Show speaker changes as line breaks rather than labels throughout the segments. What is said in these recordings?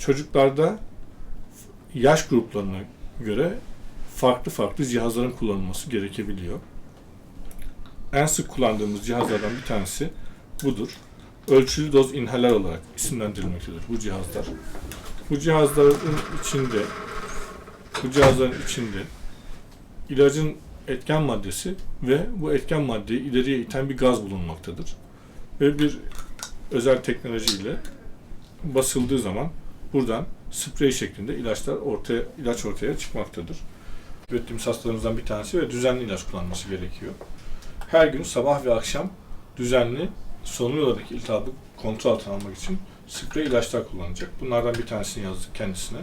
çocuklarda yaş gruplarına göre farklı farklı cihazların kullanılması gerekebiliyor. En sık kullandığımız cihazlardan bir tanesi budur. Ölçülü doz inhaler olarak isimlendirilmektedir bu cihazlar. Bu cihazların içinde bu cihazların içinde ilacın etken maddesi ve bu etken maddeyi ileriye iten bir gaz bulunmaktadır. Ve bir özel teknolojiyle basıldığı zaman buradan sprey şeklinde ilaçlar ortaya ilaç ortaya çıkmaktadır. Ürettiğimiz hastalarımızdan bir tanesi ve düzenli ilaç kullanması gerekiyor. Her gün sabah ve akşam düzenli solunum yolundaki iltihabı kontrol altına almak için sprey ilaçlar kullanacak. Bunlardan bir tanesini yazdık kendisine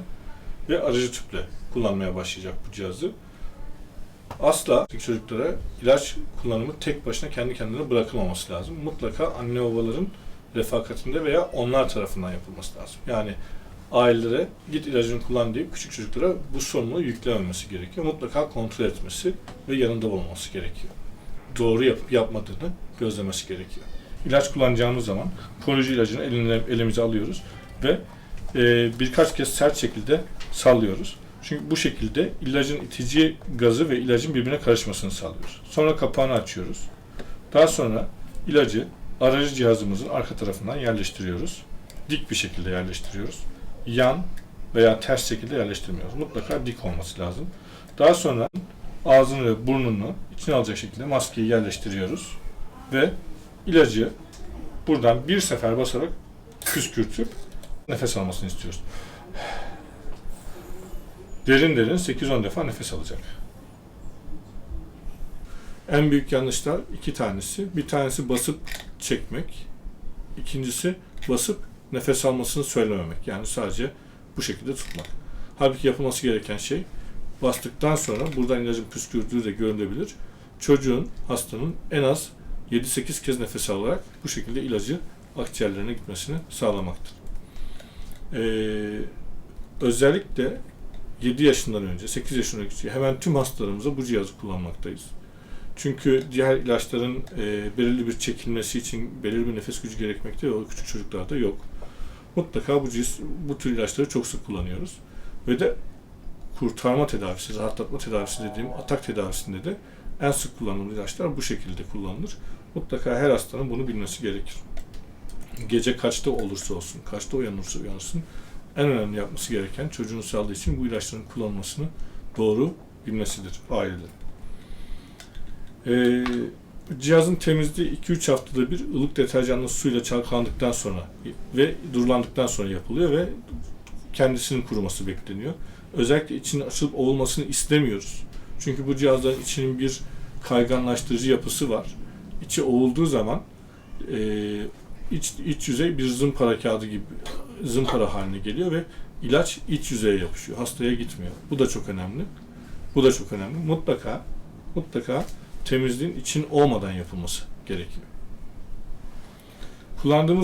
ve aracı tüple kullanmaya başlayacak bu cihazı. Asla çocuklara ilaç kullanımı tek başına kendi kendine bırakılmaması lazım. Mutlaka anne babaların refakatinde veya onlar tarafından yapılması lazım. Yani ailelere git ilacını kullan deyip küçük çocuklara bu sorumluluğu yüklememesi gerekiyor. Mutlaka kontrol etmesi ve yanında olması gerekiyor. Doğru yapıp yapmadığını gözlemesi gerekiyor. İlaç kullanacağımız zaman koruyucu ilacını eline, elimize alıyoruz ve e, birkaç kez sert şekilde sallıyoruz. Çünkü bu şekilde ilacın itici gazı ve ilacın birbirine karışmasını sağlıyoruz. Sonra kapağını açıyoruz. Daha sonra ilacı aracı cihazımızın arka tarafından yerleştiriyoruz. Dik bir şekilde yerleştiriyoruz. Yan veya ters şekilde yerleştirmiyoruz. Mutlaka dik olması lazım. Daha sonra ağzını ve burnunu içine alacak şekilde maskeyi yerleştiriyoruz. Ve ilacı buradan bir sefer basarak püskürtüp nefes almasını istiyoruz. Derin derin 8-10 defa nefes alacak. En büyük yanlışlar iki tanesi. Bir tanesi basıp çekmek. İkincisi basıp nefes almasını söylememek. Yani sadece bu şekilde tutmak. Halbuki yapılması gereken şey bastıktan sonra buradan ilacın püskürdüğü de görülebilir. Çocuğun, hastanın en az 7-8 kez nefes alarak bu şekilde ilacı akciğerlerine gitmesini sağlamaktır. Ee, özellikle 7 yaşından önce, 8 yaşından önce hemen tüm hastalarımıza bu cihazı kullanmaktayız. Çünkü diğer ilaçların e, belirli bir çekilmesi için belirli bir nefes gücü gerekmekte ve o küçük çocuklarda yok. Mutlaka bu, cihaz, bu tür ilaçları çok sık kullanıyoruz. Ve de kurtarma tedavisi, rahatlatma tedavisi dediğim atak tedavisinde de en sık kullanılan ilaçlar bu şekilde kullanılır. Mutlaka her hastanın bunu bilmesi gerekir. Gece kaçta olursa olsun, kaçta uyanırsa uyansın, en önemli yapması gereken çocuğun sağlığı için bu ilaçların kullanılmasını doğru bilmesidir ailelerin. Ee, cihazın temizliği 2-3 haftada bir ılık deterjanlı suyla çalkalandıktan sonra ve durulandıktan sonra yapılıyor ve kendisinin kuruması bekleniyor. Özellikle içinin açılıp ovulmasını istemiyoruz. Çünkü bu cihazların içinin bir kayganlaştırıcı yapısı var. İçi ovulduğu zaman e, iç, iç yüzey bir zımpara kağıdı gibi zımpara haline geliyor ve ilaç iç yüzeye yapışıyor. Hastaya gitmiyor. Bu da çok önemli. Bu da çok önemli. Mutlaka mutlaka temizliğin için olmadan yapılması gerekiyor. Kullandığımız